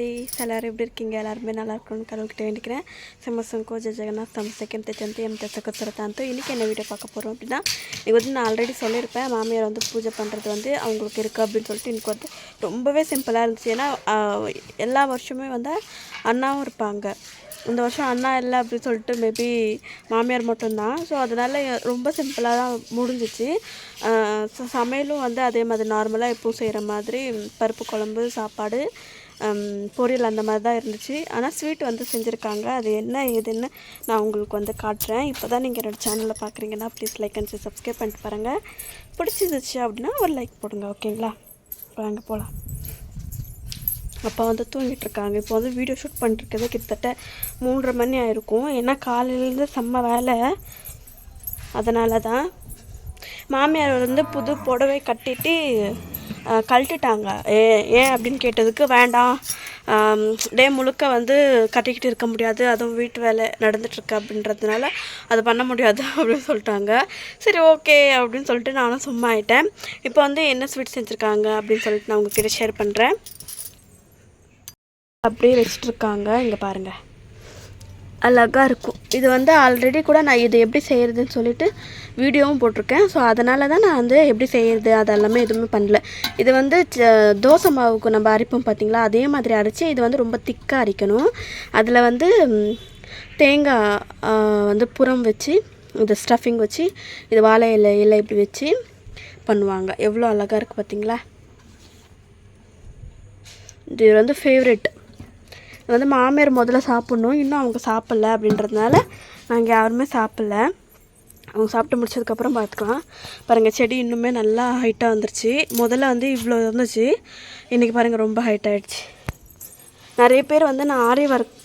Days எல்லோரும் எப்படி இருக்கீங்க? எல்லாருமே நல்லா இருக்கணும்னு கடவுள்கிட்ட வேண்டிக்கிறேன். சமசங்கோ ஜெய ஜெகநாத் செகண்ட் தெச்சந்து எம் தசகசுரத்தாந்தோ இன்றைக்கி என்ன வீடியோ பார்க்க போகிறோம் அப்படின்னா இன்றைக்கி வந்து நான் ஆல்ரெடி சொல்லியிருப்பேன். மாமியார் வந்து பூஜை பண்ணுறது வந்து அவங்களுக்கு இருக்குது அப்படின்னு சொல்லிட்டு இன்றைக்கி வந்து ரொம்பவே சிம்பிளாக இருந்துச்சு. ஏன்னா எல்லா வருஷமே வந்து அண்ணாவும் இருப்பாங்க. இந்த வருஷம் அண்ணா இல்லை அப்படின்னு சொல்லிட்டு மேபி மாமியார் மட்டும்தான். ஸோ அதனால் ரொம்ப சிம்பிளாக தான் முடிஞ்சிச்சு. சமையலும் வந்து அதே மாதிரி நார்மலாக எப்பவும் செய்கிற மாதிரி பருப்பு குழம்பு சாப்பாடு பொரியல் அந்த மாதிரி தான் இருந்துச்சு. ஆனால் ஸ்வீட் வந்து செஞ்சுருக்காங்க. அது என்ன ஏதுன்னு நான் உங்களுக்கு வந்து காட்டுறேன். இப்போ தான் நீங்கள் என்னோடய சேனலில் பார்க்குறீங்கன்னா ப்ளீஸ் லைக் அண்ட் சப்ஸ்கிரைப் பண்ணிட்டு பாருங்கள் பிடிச்சிருந்துச்சு அப்படின்னா ஒரு லைக் போடுங்க ஓகேங்களா வாங்க போகலாம் அப்பா வந்து தூங்கிட்டு இருக்காங்க. இப்போ வந்து வீடியோ ஷூட் பண்ணிருக்கிறது கிட்டத்தட்ட மூன்றரை மணி ஆயிருக்கும். ஏன்னா காலையிலேருந்து செம்ம வேலை. அதனால தான் மாமியார் வந்து புது புடவை கட்டிட்டு கழட்டுட்டாங்க கழட்டிட்டாங்க. ஏ ஏன் அப்படின்னு கேட்டதுக்கு வேண்டாம். டே முழுக்க வந்து கட்டிக்கிட்டு இருக்க முடியாது. அதுவும் வீட்டு வேலை நடந்துட்டுருக்கு அப்படின்றதுனால அது பண்ண முடியாது அப்படின்னு சொல்லிட்டாங்க. சரி ஓகே அப்படின்னு சொல்லிட்டு நானும் சும்மா ஆயிட்டேன். இப்போ வந்து என்ன ஸ்வீட் செஞ்சுருக்காங்க அப்படின்னு சொல்லிட்டு நான் உங்ககிட்ட ஷேர் பண்ணுறேன் அப்படியே வச்சுட்ருக்காங்க இங்கே பாருங்கள் அழகாக இருக்கும். இது வந்து ஆல்ரெடி கூட நான் இது எப்படி செய்கிறதுன்னு சொல்லிட்டு வீடியோவும் போட்டிருக்கேன். ஸோ அதனால தான் நான் வந்து எப்படி செய்கிறது அதெல்லாமே எதுவுமே பண்ணல. இது வந்து ச- தோசை மாவுக்கு நம்ம அரைப்போம் பார்த்திங்களா அதே மாதிரி அரைச்சி இது வந்து ரொம்ப திக்காக அரைக்கணும். அதில் வந்து தேங்காய் வந்து புறம் வச்சு இந்த ஸ்டஃபிங் வச்சு இது வாழை இலை இலை இப்படி வச்சு பண்ணுவாங்க. எவ்வளோ அழகாக இருக்குது பார்த்திங்களா இது வந்து ஃபேவரெட் வந்து மாமியார் முதல்ல சாப்பிட்ணும். இன்னும் அவங்க சாப்பிட்ல அப்படின்றதுனால நாங்கள் யாருமே சாப்பிட்ல. அவங்க சாப்பிட்டு முடிச்சதுக்கப்புறம் பார்த்துக்கலாம் பாருங்கள் செடி இன்னுமே நல்லா ஹைட்டாக வந்துருச்சு. முதல்ல வந்து இவ்வளோ இருந்துச்சு. இன்றைக்கி பாருங்கள் ரொம்ப ஹைட் ஆகிடுச்சு நிறைய பேர் வந்து நான் ஆரி ஒர்க்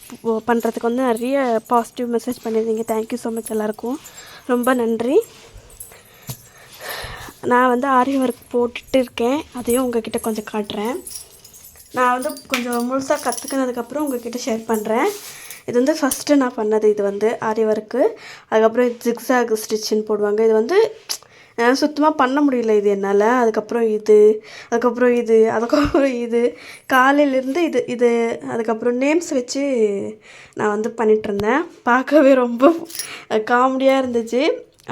பண்ணுறதுக்கு வந்து நிறைய பாசிட்டிவ் மெசேஜ் பண்ணியிருந்தீங்க. தேங்க்யூ ஸோ மச் எல்லாருக்கும். ரொம்ப நன்றி. நான் வந்து ஆரி ஒர்க் போட்டுட்டு இருக்கேன். அதையும் உங்ககிட்ட கொஞ்சம் காட்டுறேன். நான் வந்து கொஞ்சம் முழுசாக கற்றுக்கினதுக்கப்புறம் உங்ககிட்ட ஷேர் பண்ணுறேன் இது வந்து ஃபஸ்ட்டு நான் பண்ணது இது வந்து ஆரி ஒர்க்கு அதுக்கப்புறம் ஜிக்ஸாக் ஸ்டிச்சின்னு போடுவாங்க. இது வந்து சுத்தமாக பண்ண முடியல இது என்னால். அதுக்கப்புறம் இது அதுக்கப்புறம் இது அதுக்கப்புறம் இது. காலையிலேருந்து இது இது அதுக்கப்புறம் நேம்ஸ் வச்சு நான் வந்து பண்ணிட்டு இருந்தேன். பார்க்கவே ரொம்ப காமெடியாக இருந்துச்சு.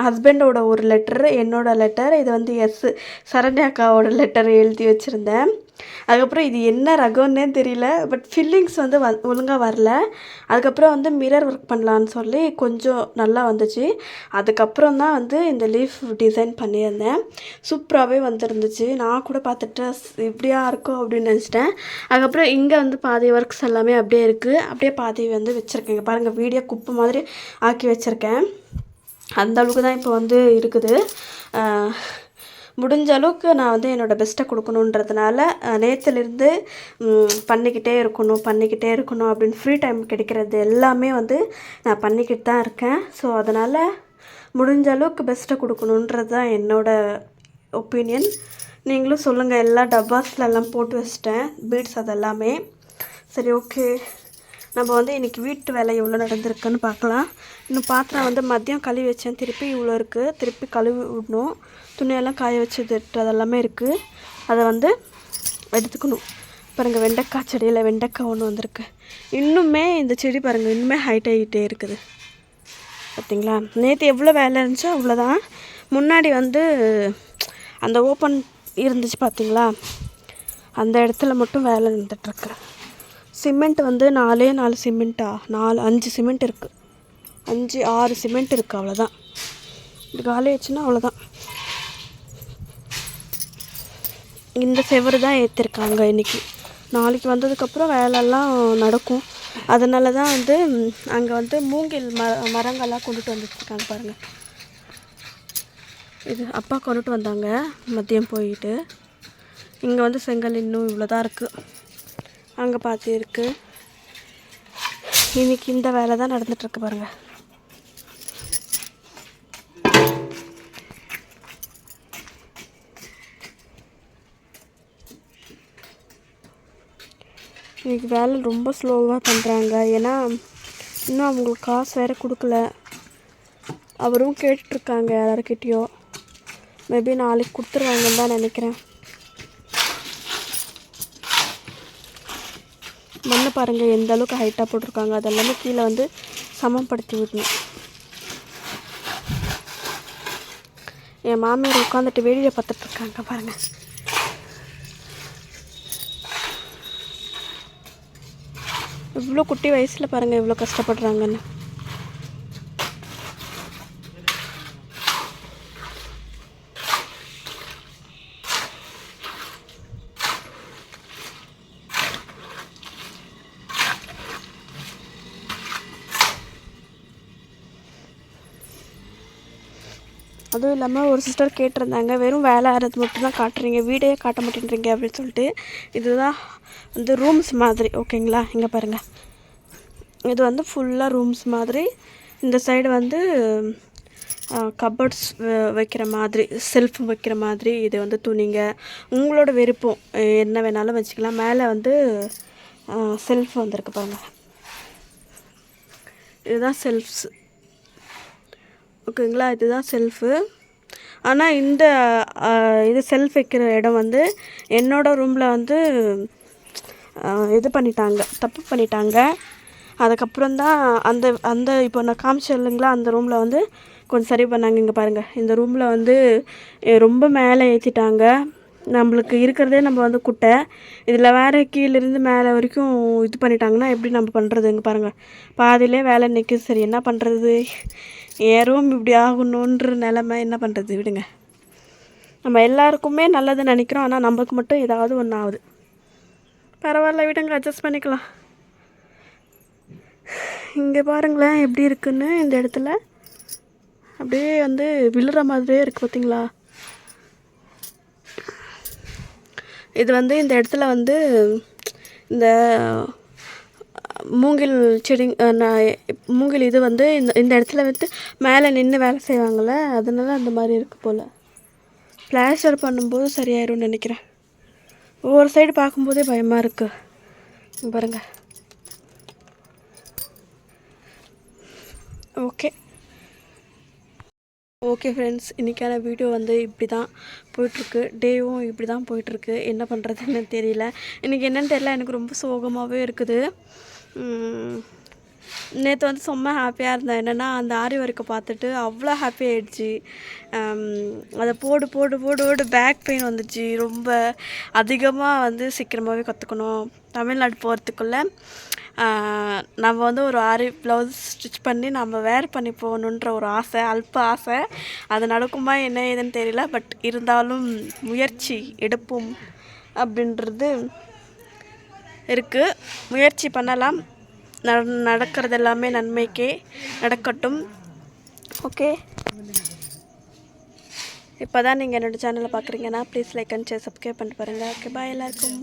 ஹஸ்பண்டோட ஒரு லெட்டர் என்னோடய லெட்டர் இது வந்து எஸ் சரண்யாக்காவோட லெட்டர் எழுதி வச்சுருந்தேன். அதுக்கப்புறம் இது என்ன ரகம்னே தெரியல பட் ஃபில்லிங்ஸ் வந்து வ ஒழுங்காக வரல. அதுக்கப்புறம் வந்து மிரர் ஒர்க் பண்ணலான்னு சொல்லி கொஞ்சம் நல்லா வந்துச்சு. அதுக்கப்புறம் தான் வந்து இந்த லீஃப் டிசைன் பண்ணியிருந்தேன். சூப்பராகவே வந்துருந்துச்சு. நான் கூட பார்த்துட்டு இப்படியா இருக்கும்? அப்படின்னு நினச்சிட்டேன். அதுக்கப்புறம் இங்கே வந்து பாதி ஒர்க்ஸ் எல்லாமே அப்படியே இருக்குது அப்படியே பாதி வந்து வச்சுருக்கேன். பாருங்கள் வீடியோ குப்பை மாதிரி ஆக்கி வச்சுருக்கேன். அந்த அளவுக்கு தான் இப்போ வந்து இருக்குது. முடிஞ்ச அளவுக்கு நான் வந்து என்னோடய பெஸ்ட்டை கொடுக்கணுன்றதுனால நேற்றுலேருந்து பண்ணிக்கிட்டே இருக்கணும் பண்ணிக்கிட்டே இருக்கணும் அப்படின்னு ஃப்ரீ டைம் கிடைக்கிறது எல்லாமே வந்து நான் பண்ணிக்கிட்டு தான் இருக்கேன். ஸோ அதனால் முடிஞ்ச அளவுக்கு பெஸ்ட்டை கொடுக்கணுன்றது தான் என்னோடய ஒப்பீனியன் நீங்களும் சொல்லுங்கள் எல்லா டப்பாஸ்லெல்லாம் போட்டு வச்சிட்டேன் பீட்ஸ் அதெல்லாமே. சரி ஓகே நம்ம வந்து இன்றைக்கி வீட்டு வேலை எவ்வளோ நடந்திருக்குன்னு பார்க்கலாம். இன்னும் பாத்திரம் வந்து மதியம் கழுவி வச்சேன். திருப்பி இவ்வளோ இருக்குது திருப்பி கழுவி விடணும். துணியெல்லாம் காய வச்சது அதெல்லாமே இருக்குது அதை வந்து எடுத்துக்கணும். பாருங்கள் வெண்டைக்காய் செடியில் வெண்டைக்காய் ஒன்று வந்திருக்கு. இன்னுமே இந்த செடி பாருங்கள் இன்னுமே ஹைட் ஆகிட்டே இருக்குது. பார்த்தீங்களா நேற்று எவ்வளோ வேலை இருந்துச்சோ அவ்வளோதான் முன்னாடி வந்து அந்த ஓப்பன் இருந்துச்சு பார்த்திங்களா அந்த இடத்துல மட்டும் வேலை இருந்துகிட்ருக்கு சிமெண்ட் வந்து நாலே நாலு சிமெண்ட்டா? நாலு அஞ்சு சிமெண்ட் இருக்குது அஞ்சு ஆறு சிமெண்ட் இருக்குது அவ்வளோதான் இது காலி ஆச்சுன்னா அவ்வளோதான் இந்த செவரு தான் ஏற்றிருக்காங்க இன்றைக்கி நாளைக்கு வந்ததுக்கப்புறம் வேலைலாம் நடக்கும். அதனால தான் வந்து அங்கே வந்து மூங்கில் மர மரங்கள்லாம் கொண்டுட்டு வந்துட்டுருக்காங்க பாருங்கள் இது அப்பா கொண்டுட்டு வந்தாங்க. மதியம் போயிட்டு. இங்கே வந்து செங்கல் இன்னும் இவ்வளோ தான் இருக்குது அங்கே பார்த்து இருக்குது இன்னைக்கு இந்த வேலை தான் நடந்துகிட்ருக்கு பாருங்கள் இன்றைக்கி வேலை ரொம்ப ஸ்லோவாக பண்ணுறாங்க ஏன்னா இன்னும் அவங்களுக்கு காசு வேறு கொடுக்கல. அவரும் கேட்டுட்ருக்காங்க யார்கிட்டேயோ. மேபி நாளைக்கு கொடுத்துருவாங்கன்னு தான் நினைக்கிறேன். பாருங்கள் எந்த அளவுக்கு ஹைட்டாக போட்டிருக்காங்க அதெல்லாமே கீழே வந்து சமப்படுத்தி விடணும். என் மாமியார் உட்காந்துட்டு வெளியில் பார்த்துட்டு இருக்காங்க பாருங்கள் இவ்வளோ குட்டி வயசில் பாருங்கள் இவ்வளோ கஷ்டப்படுறாங்கன்னு. அதுவும் இல்லாமல் ஒரு சிஸ்டர் கேட்டிருந்தாங்க வெறும் வேலை ஆறது மட்டும்தான் காட்டுறீங்க வீடே காட்ட மாட்டேன்றீங்க அப்படின்னு சொல்லிட்டு. இதுதான் வந்து ரூம்ஸ் மாதிரி. ஓகேங்களா இங்கே பாருங்கள் இது வந்து ஃபுல்லாக ரூம்ஸ் மாதிரி. இந்த சைடு வந்து கபர்ட்ஸ் வைக்கிற மாதிரி செல்ஃப் வைக்கிற மாதிரி. இது வந்து துணிங்க. உங்களோட விருப்பம். என்ன வேணாலும் வச்சுக்கலாம். மேலே வந்து செல்ஃப் வந்திருக்கு பாருங்கள் இதுதான் செல்ஃப்ஸ் ஓகேங்களா? இதுதான் செல்ஃபு ஆனால் இந்த இது செல்ஃப் வைக்கிற இடம் வந்து என்னோடய ரூமில் வந்து இது பண்ணிட்டாங்க. தப்பு பண்ணிட்டாங்க. அதுக்கப்புறம் தான் அந்த அந்த இப்போ நான் காமிச்சேன் இல்லைங்களா? அந்த ரூமில் வந்து கொஞ்சம் சரி பண்ணாங்க. இங்கே பாருங்கள் இந்த ரூமில் வந்து ரொம்ப மேலே ஏற்றிட்டாங்க நம்மளுக்கு இருக்கிறதே நம்ம வந்து குட்டை. இதில் வேறு கீழேருந்து மேலே வரைக்கும் இது பண்ணிட்டாங்கன்னா எப்படி நம்ம பண்ணுறது இங்கே பாருங்கள் பாதியிலே வேலை நிற்குது சரி என்ன பண்ணுறது என் ரூம் இப்படி ஆகணுன்ற நிலமை என்ன பண்ணுறது விடுங்க. நம்ம எல்லாருக்குமே நல்லது நினைக்கிறோம் ஆனால் நமக்கு மட்டும் ஏதாவது ஒன்று ஆகுது. பரவாயில்ல விடுங்க அட்ஜஸ்ட் பண்ணிக்கலாம். இங்கே பாருங்களேன் எப்படி இருக்குன்னு இந்த இடத்துல. அப்படியே வந்து விழுற மாதிரியே இருக்குது பார்த்தீங்களா இது வந்து இந்த இடத்துல வந்து இந்த மூங்கில் செடி நான் மூங்கில் இது வந்து இந்த இந்த இடத்துல வந்து மேலே நின்று வேலை செய்வாங்கள்ல அதனால அந்த மாதிரி இருக்கு போல். பிளாஸ்டர் பண்ணும்போது சரியாயிரும்னு நினைக்கிறேன். ஒவ்வொரு சைடு பார்க்கும்போதே பயமாக இருக்குது பாருங்கள் பாருங்க. ஓகே ஓகே ஃப்ரெண்ட்ஸ் இன்றைக்கான வீடியோ வந்து இப்படி தான் போயிட்டுருக்கு. டேவும் இப்படி தான் போயிட்டுருக்கு. என்ன பண்ணுறதுன்னு தெரியல. இன்றைக்கி என்னன்னு தெரியல. எனக்கு ரொம்ப சோகமாகவே இருக்குது. நேற்று வந்து செம்ம ஹாப்பியாக இருந்தேன். என்னென்னா அந்த ஆரி ஒர்க்கை பார்த்துட்டு அவ்வளோ ஹாப்பி ஆகிடுச்சு அதை போடு போடு போடு போடு பேக் பெயின் வந்துச்சு. ரொம்ப அதிகமாக வந்து சீக்கிரமாகவே கற்றுக்கணும் தமிழ்நாடு போகிறதுக்குள்ளே நம்ம வந்து ஒரு ஆரி ப்ளவுஸ் ஸ்டிச் பண்ணி நம்ம வேர் பண்ணி போகணுன்ற ஒரு ஆசை அல்ப ஆசை. அது நடக்குமா என்ன ஏதுன்னு தெரியல. பட் இருந்தாலும் முயற்சி எடுப்போம் அப்படின்றது இருக்குது முயற்சி பண்ணலாம். நடக்கிறது எல்லாமே நன்மைக்கே நடக்கட்டும். ஓகே? இப்போ தான் நீங்கள் என்னோடய சேனலை பார்க்குறீங்கன்னா please like and share subscribe பண்ணிட்டு பாருங்கள் ஓகே பாய் எல்லாருக்கும்.